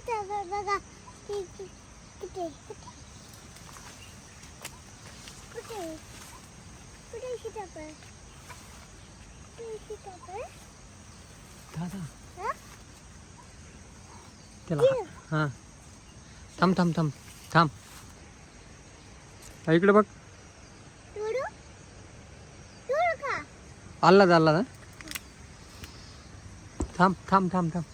बघा कुठे कुठे कुठे कुठे सीताफळ कुठे सीताफळ दादा? त्याला ये. हां थांब थांब थांब थांब इकडे बघ आल्ला आल्ला थांब थांब थांब थांब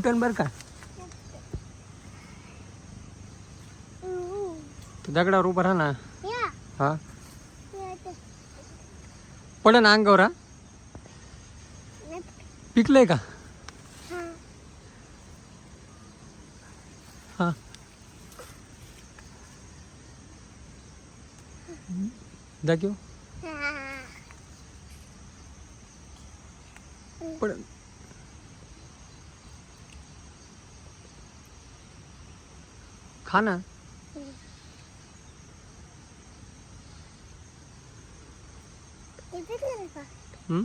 फुटन बरं का? दगडावर उभं राहा ना. हा. पडन अंगावर पिकलंय का? हा. दाखव. हा. खा ना ते हं?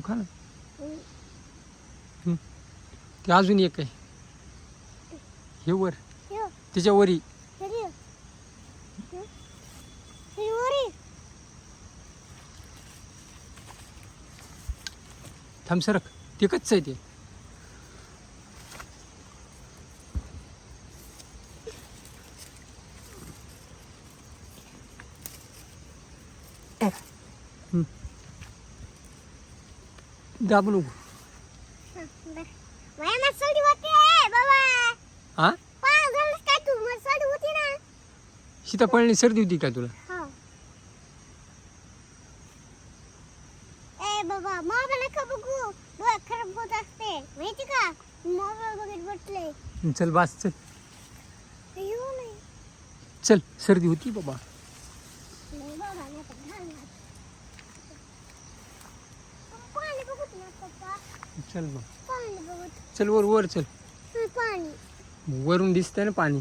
खा ना. ते अजून एक आहे. हे वर. यो, त्याच्या वरी. थांब सरक. ते कच्चं आहे ते. हं. दाबू नको. माझ्या होती. बाबा. हा पाय झालंस काय तू? मसाली होती ना. सीताफळणी सर्दी होती का तुला? हो. ए बाबा मोबाईल नका बघू. डोळे खराब होत असते. माहिती का? मोबाईल बघत बसले. चल बास चल. येऊ नाही. चल सर्दी होती बाबा नाही बाबा नाही तर घालणार. पाणी बघत ना पप्पा चल मग. चल वर वर चल. पाणी. वरून दिसतंय ना पाणी?